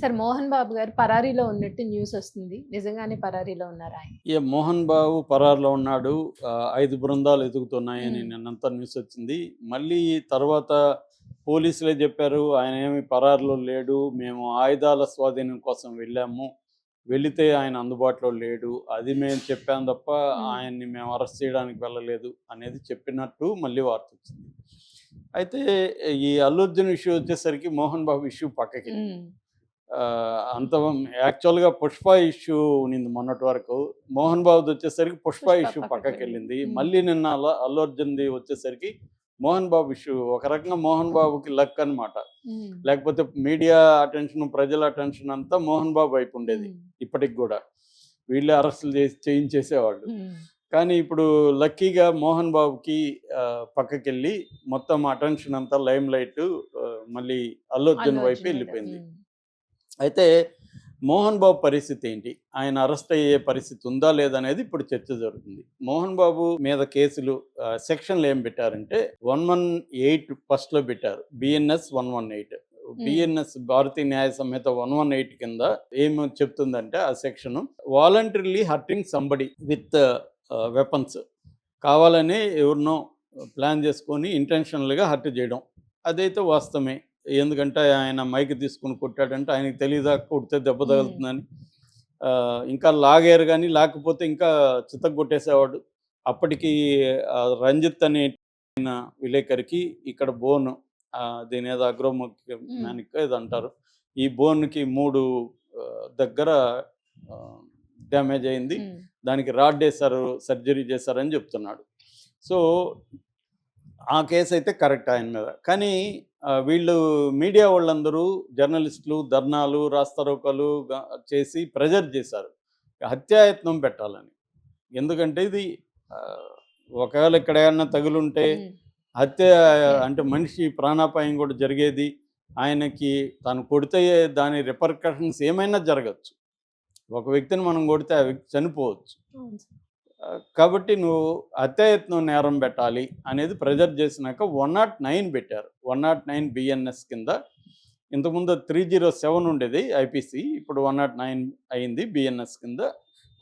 Sir Mohan Babu గారు పరారీలో ఉన్నట్టు న్యూస్ వస్తుంది. నిజంగానే పరారీలో ఉన్నారా ఆయన? ఏ మోహన్ బాబు పరారులో ఉన్నాడు. ఐదు బృందాలు ఎదుగుతున్నాయని మ్మ్. నిన్నంతా న్యూస్ వచ్చింది. మళ్ళీ తర్వాత పోలీసులే చెప్పారు ఆయన ఏమి పరారులో లేడు. మేము ఆయుధాల స్వాధీనం కోసం వెళ్ళాము. వెళితే ఆయన అందుబాటులో లేడు. అది మేము చెప్పాం తప్ప. ఆయన్ని మేము అరెస్ట్ చేయడానికి వెళ్ళలేదు అనేది చెప్పినట్టు మళ్ళీ వార్త వచ్చింది. అయితే ఈ అల్లు అర్జున్ ఇష్యూ వచ్చేసరికి మోహన్ బాబు ఇష్యూ పక్కకి. అంత యాక్చువల్గా పుష్ప ఇష్యూ ఉన్నింది మొన్నటి వరకు. మోహన్ బాబుది వచ్చేసరికి పుష్ప ఇష్యూ పక్కకి వెళ్ళింది. మళ్ళీ నిన్న అల్ల- అల్లు అర్జున్ది వచ్చేసరికి మోహన్ బాబు ఇష్యూ. ఒక రకంగా మోహన్ బాబుకి లక్ అన్నమాట. ఉమ్, లేకపోతే మీడియా అటెన్షన్ ప్రజల అటెన్షన్ అంతా మోహన్ బాబు వైపు ఉండేది ఇప్పటికి కూడా. వీళ్ళే అరెస్టులు చేసి చేయించేసేవాళ్ళు. కానీ ఇప్పుడు లక్కీగా మోహన్ బాబుకి పక్కకి వెళ్ళి మొత్తం అటెన్షన్ అంతా లైమ్ లైట్ మళ్ళీ అల్లు అర్జున్ వైపు వెళ్ళిపోయింది. అయితే మోహన్ బాబు పరిస్థితి ఏంటి? ఆయన అరెస్ట్ అయ్యే పరిస్థితి ఉందా లేదా అనేది ఇప్పుడు చర్చ జరుగుతుంది. మోహన్ బాబు మీద కేసులు సెక్షన్లు ఏం పెట్టారంటే వన్ వన్ ఎయిట్ ఫస్ట్లో పెట్టారు. BNS one one eight. BNS Bharatiya Nyaya Sanhita one one eight కింద ఏం చెప్తుందంటే ఆ section voluntarily hurting somebody with weapons. కావాలని ఎవరినో ప్లాన్ చేసుకొని ఇంటెన్షనల్గా హర్ట్ చేయడం. అదైతే వాస్తవమే. ఎందుకంటే ఆయన మైక్ తీసుకుని కొట్టాడంటే ఆయనకి తెలియదా కొడితే దెబ్బ. తగులుతుందని. ఇంకా లాగారు కానీ లేకపోతే ఇంకా చితక్ కొట్టేసేవాడు. అప్పటికి రంజిత్ అనే విలేకరికి ఇక్కడ బోన్ దీని ఏదో అగ్రోమానిక్ ఏదో అంటారు. ఈ బోన్కి మూడు దగ్గర డ్యామేజ్ అయింది. దానికి రాడ్ వేశారు సర్జరీ చేశారని చెప్తున్నాడు. సో ఆ కేసు అయితే కరెక్ట్ ఆయన మీద. కానీ వీళ్ళు మీడియా వాళ్ళందరూ జర్నలిస్టులు ధర్నాలు రాస్తారోకలు చేసి ప్రెజర్ చేశారు. హత్యాయత్నం పెట్టాలని. ఎందుకంటే ఇది ఒకవేళ ఇక్కడ ఏమన్నా తగులుంటే హత్య అంటే మనిషి ప్రాణాపాయం కూడా జరిగేది. ఆయనకి తను కొడితే దాని రిపర్కషన్స్ ఏమైనా జరగచ్చు. ఒక వ్యక్తిని మనం కొడితే ఆ వ్యక్తి చనిపోవచ్చు. కాబట్టి నువ్వు హత్యాయత్నం నేరం పెట్టాలి అనేది ప్రెజర్ చేసినాక వన్ నాట్ నైన్ పెట్టారు. వన్ నాట్ నైన్ బిఎన్ఎస్ కింద. ఇంతకుముందు త్రీ జీరో సెవెన్ ఉండేది ఐపీసీ ఇప్పుడు వన్ నాట్ నైన్ అయింది బిఎన్ఎస్ కింద.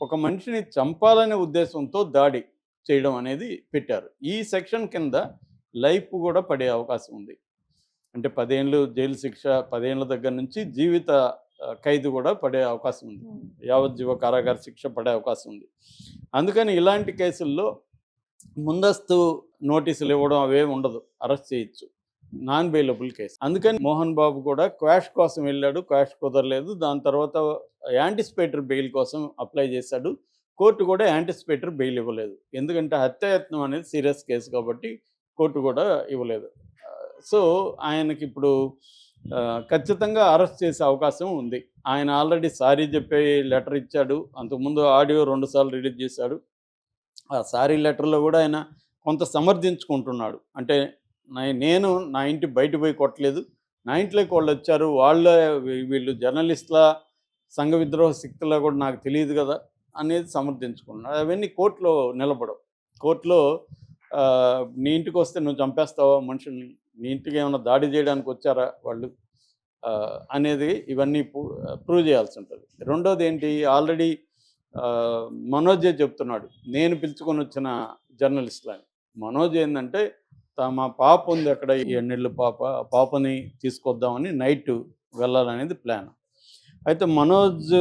ఒక మనిషిని చంపాలనే ఉద్దేశంతో దాడి చేయడం అనేది పెట్టారు. ఈ సెక్షన్ కింద లైఫ్ కూడా పడే అవకాశం ఉంది. అంటే పదేళ్ళు జైలు శిక్ష పదేళ్ళ దగ్గర నుంచి జీవిత ఖైదు కూడా పడే అవకాశం ఉంది. యావజ్జీవ కారాగార శిక్ష పడే అవకాశం ఉంది. అందుకని ఇలాంటి కేసుల్లో ముందస్తు నోటీసులు ఇవ్వడం అవే ఉండదు. అరెస్ట్ చేయొచ్చు. Non bailable case. అందుకని మోహన్ బాబు కూడా క్వాష్ కోసం వెళ్ళాడు క్వాష్ కుదరలేదు. దాని తర్వాత యాంటిసిపేటర్ బెయిల్ కోసం అప్లై చేశాడు. కోర్టు కూడా యాంటిసిపేటర్ బెయిల్ ఇవ్వలేదు. ఎందుకంటే హత్యాయత్నం అనేది సీరియస్ కేసు కాబట్టి కోర్టు కూడా ఇవ్వలేదు. సో ఆయనకి ఇప్పుడు ఖచ్చితంగా అరెస్ట్ చేసే అవకాశం ఉంది. ఆయన ఆల్రెడీ సారీ చెప్పే లెటర్ ఇచ్చాడు. అంతకుముందు ఆడియో రెండుసార్లు రిలీజ్ చేశాడు. ఆ సారీ లెటర్లో కూడా ఆయన కొంత సమర్థించుకుంటున్నాడు. అంటే నేను నా ఇంటి బయట పోయి కొట్టలేదు. నా ఇంట్లోకి వాళ్ళు వచ్చారు. వాళ్ళ వీళ్ళు జర్నలిస్టుల సంఘ విద్రోహ శక్తుల కూడా నాకు తెలియదు కదా అనేది సమర్థించుకున్నాడు. అవన్నీ కోర్టులో నిలబడవు. కోర్టులో నీ ఇంటికి వస్తే నువ్వు చంపేస్తావా మనుషుల్ని? నీ ఇంటికి ఏమైనా దాడి చేయడానికి వచ్చారా వాళ్ళు? అనేది ఇవన్నీ ప్రూవ్ చేయాల్సి ఉంటుంది. రెండోది ఏంటి? ఆల్రెడీ మనోజే చెప్తున్నాడు నేను పిలుచుకొని వచ్చిన జర్నలిస్టులని మనోజ్ ఏంటంటే మా పాప ఉంది అక్కడ ఈ ఎన్నెళ్ళు పాప పాపని తీసుకొద్దామని నైట్ వెళ్ళాలనేది ప్లాన్. అయితే మనోజ్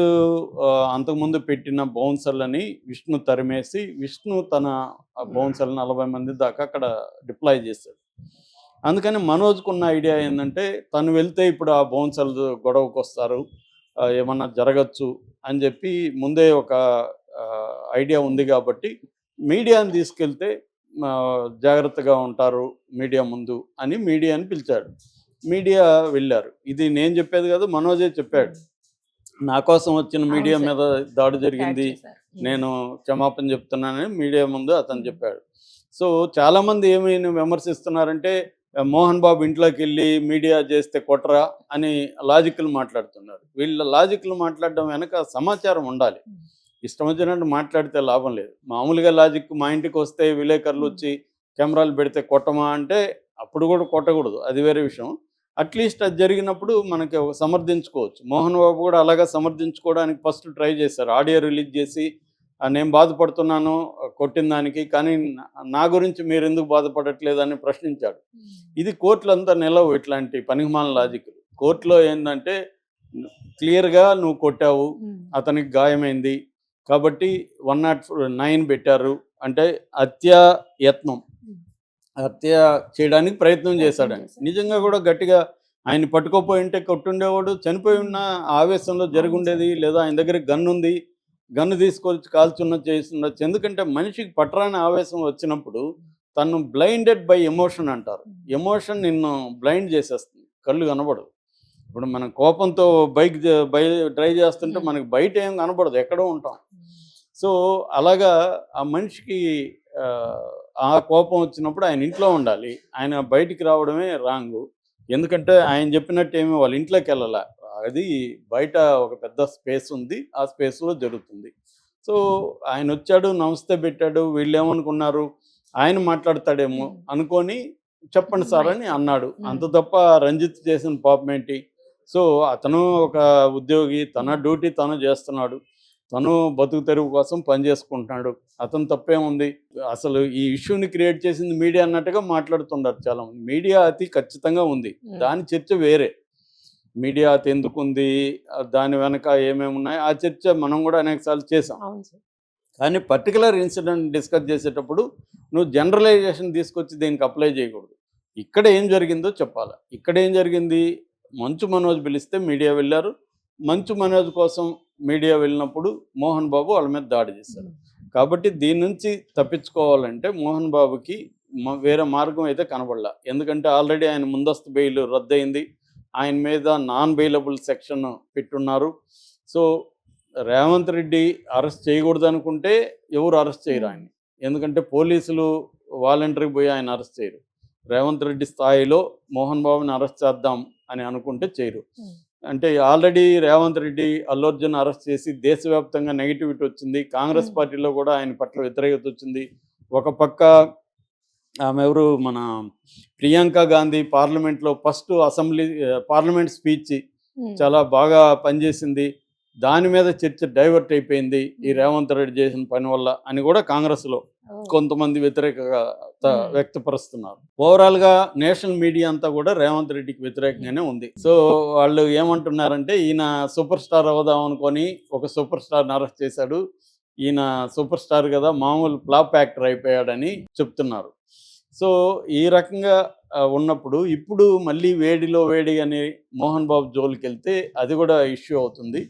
అంతకుముందు పెట్టిన బౌన్సర్లని విష్ణు తరిమేసి విష్ణు తన బౌన్సర్లు నలభై మంది దాకా అక్కడ డిప్లాయ్ చేశాడు. అందుకని మనోజ్కున్న ఐడియా ఏంటంటే తను వెళ్తే ఇప్పుడు ఆ బౌన్సర్లు గొడవకు వస్తారు ఏమన్నా జరగచ్చు అని చెప్పి ముందే ఒక ఐడియా ఉంది కాబట్టి మీడియాని తీసుకెళ్తే జాగ్రత్తగా ఉంటారు మీడియా ముందు అని మీడియాని పిలిచాడు. మీడియా వెళ్ళారు. ఇది నేను చెప్పేది కాదు మనోజే చెప్పాడు. నా కోసం వచ్చిన మీడియా. మీద దాడి జరిగింది నేను క్షమాపణ చెప్తున్నానని మీడియా ముందు అతను చెప్పాడు. సో చాలామంది ఏమి విమర్శిస్తున్నారంటే మోహన్ బాబు ఇంట్లోకి వెళ్ళి మీడియా చేస్తే కొట్టరా అని లాజిక్లు మాట్లాడుతున్నారు. వీళ్ళ లాజిక్లు మాట్లాడడం వెనక సమాచారం ఉండాలి. ఇష్టం వచ్చినట్టు మాట్లాడితే లాభం లేదు. మామూలుగా లాజిక్ మా ఇంటికి వస్తే విలేకరులు వచ్చి కెమెరాలు పెడితే కొట్టమా అంటే అప్పుడు కూడా కొట్టకూడదు. అది వేరే విషయం. అట్లీస్ట్ అది జరిగినప్పుడు మనకి సమర్థించుకోవచ్చు. మోహన్ బాబు కూడా అలాగా సమర్థించుకోవడానికి ఫస్ట్ ట్రై చేశారు. ఆడియో రిలీజ్ చేసి నేను బాధపడుతున్నాను కొట్టిన దానికి కానీ నా- గురించి మీరు ఎందుకు బాధపడట్లేదు అని ప్రశ్నించాడు. ఇది కోర్టులంతా నిలవు ఇట్లాంటి పనికిమాల లాజిక్ కోర్టులో ఏంటంటే క్లియర్గా నువ్వు కొట్టావు అతనికి గాయమైంది కాబట్టి వన్ నాట్ నైన్ పెట్టారు అంటే హత్య యత్నం. హత్య చేయడానికి ప్రయత్నం చేశాడు ఆయన. చేశాడు. నిజంగా కూడా గట్టిగా ఆయన పట్టుకోపోయి ఉంటే కొట్టుండేవాడు చనిపోయి ఉన్న ఆవేశంలో జరుగుండేది లేదా ఆయన దగ్గర గన్ ఉంది గన్ను తీసుకొచ్చి కాల్చున్న చేస్తుండొచ్చు ఎందుకంటే మనిషికి పట్టరాని ఆవేశం వచ్చినప్పుడు తను బ్లైండెడ్ బై ఎమోషన్ అంటారు. ఎమోషన్ నిన్ను బ్లైండ్ చేసేస్తుంది. కళ్ళు కనబడదు ఇప్పుడు మనం కోపంతో బైక్ బై డ్రైవ్ చేస్తుంటే. మనకి బయట ఏం కనబడదు. ఎక్కడో ఉంటాం. సో అలాగా ఆ మనిషికి ఆ, ఆ కోపం వచ్చినప్పుడు ఆయన ఇంట్లో ఉండాలి. ఆయన బయటికి రావడమే రాంగ్. ఎందుకంటే ఆయన చెప్పినట్టు ఏమీ వాళ్ళ ఇంట్లోకి వెళ్ళాల. అది బయట ఒక పెద్ద స్పేస్ ఉంది. ఆ స్పేస్లో జరుగుతుంది. సో ఆయన వచ్చాడు నమస్తే పెట్టాడు వీళ్ళు ఏమనుకున్నారు ఆయన మాట్లాడతాడేమో. అనుకొని చెప్పండి సార్ అని అన్నాడు. అంత తప్ప రంజిత్ చేసిన పాపం ఏంటి సో అతను ఒక ఉద్యోగి తన డ్యూటీ తను చేస్తున్నాడు. తను బతుకు తెరువు కోసం పనిచేసుకుంటున్నాడు అతను తప్పేముంది? అసలు ఈ ఇష్యూని క్రియేట్ చేసింది మీడియా అన్నట్టుగా మాట్లాడుతున్నారు చాలా మీడియా అతి ఖచ్చితంగా ఉంది. దాని చర్చ వేరే. మీడియా ఆ దాని వెనక ఏమేమి ఉన్నాయి? ఆ చర్చ మనం కూడా అనేకసార్లు చేసాం కానీ పర్టికులర్ ఇన్సిడెంట్ డిస్కస్ చేసేటప్పుడు నువ్వు జనరలైజేషన్ తీసుకొచ్చి దీనికి అప్లై చేయకూడదు. ఇక్కడ ఏం జరిగిందో చెప్పాలి. ఇక్కడ ఏం జరిగింది? మంచు మనోజ్ పిలిస్తే మీడియా వెళ్ళారు. మంచు మనోజ్ కోసం మీడియా వెళ్ళినప్పుడు మోహన్ బాబు వాళ్ళ మీద దాడి చేశారు. కాబట్టి దీని నుంచి తప్పించుకోవాలంటే మోహన్ బాబుకి మ- వేరే మార్గం అయితే కనబడలా. ఎందుకంటే ఆల్రెడీ ఆయన ముందస్తు బెయిల్ రద్దయింది. ఆయన మీద నాన్ బెయిలబుల్ సెక్షన్ పెట్టున్నారు. సో రేవంత్ రెడ్డి అరెస్ట్ చేయకూడదు అనుకుంటే ఎవరు అరెస్ట్ చేయరు ఆయన ఎందుకంటే పోలీసులు వాలంటరీకి పోయి ఆయన అరెస్ట్ చేయరు. రేవంత్ రెడ్డి స్థాయిలో మోహన్ బాబుని అరెస్ట్ చేద్దాం అని అనుకుంటే చేయరు. Hmm. అంటే ఆల్రెడీ రేవంత్ రెడ్డి అల్లు అర్జున్ అరెస్ట్ చేసి దేశవ్యాప్తంగా నెగిటివిటీ వచ్చింది. కాంగ్రెస్ Hmm. పార్టీలో కూడా ఆయన పట్ల వ్యతిరేకత వచ్చింది. ఒక పక్క ఆమె ఎవరు మన ప్రియాంక గాంధీ పార్లమెంట్లో ఫస్ట్ అసెంబ్లీ పార్లమెంట్ స్పీచ్ చాలా బాగా పనిచేసింది. దాని మీద చర్చ డైవర్ట్ అయిపోయింది ఈ రేవంత్ రెడ్డి చేసిన పని వల్ల అని కూడా కాంగ్రెస్లో కొంతమంది వ్యతిరేకత. వ్యక్తపరుస్తున్నారు. ఓవరాల్గా నేషనల్ మీడియా అంతా కూడా రేవంత్ రెడ్డికి వ్యతిరేకంగానే ఉంది. సో వాళ్ళు ఏమంటున్నారంటే ఈయన సూపర్ స్టార్ అవుదాం అనుకొని ఒక సూపర్ స్టార్ని అరెస్ట్ చేశాడు. ఈయన సూపర్ స్టార్ కదా మామూలు ఫ్లాప్ యాక్టర్ అయిపోయాడని చెప్తున్నారు. సో ఈ రకంగా ఉన్నప్పుడు ఇప్పుడు మళ్ళీ వేడిలో వేడి అని మోహన్ బాబు జోలికి వెళ్తే అది కూడా ఇష్యూ అవుతుంది.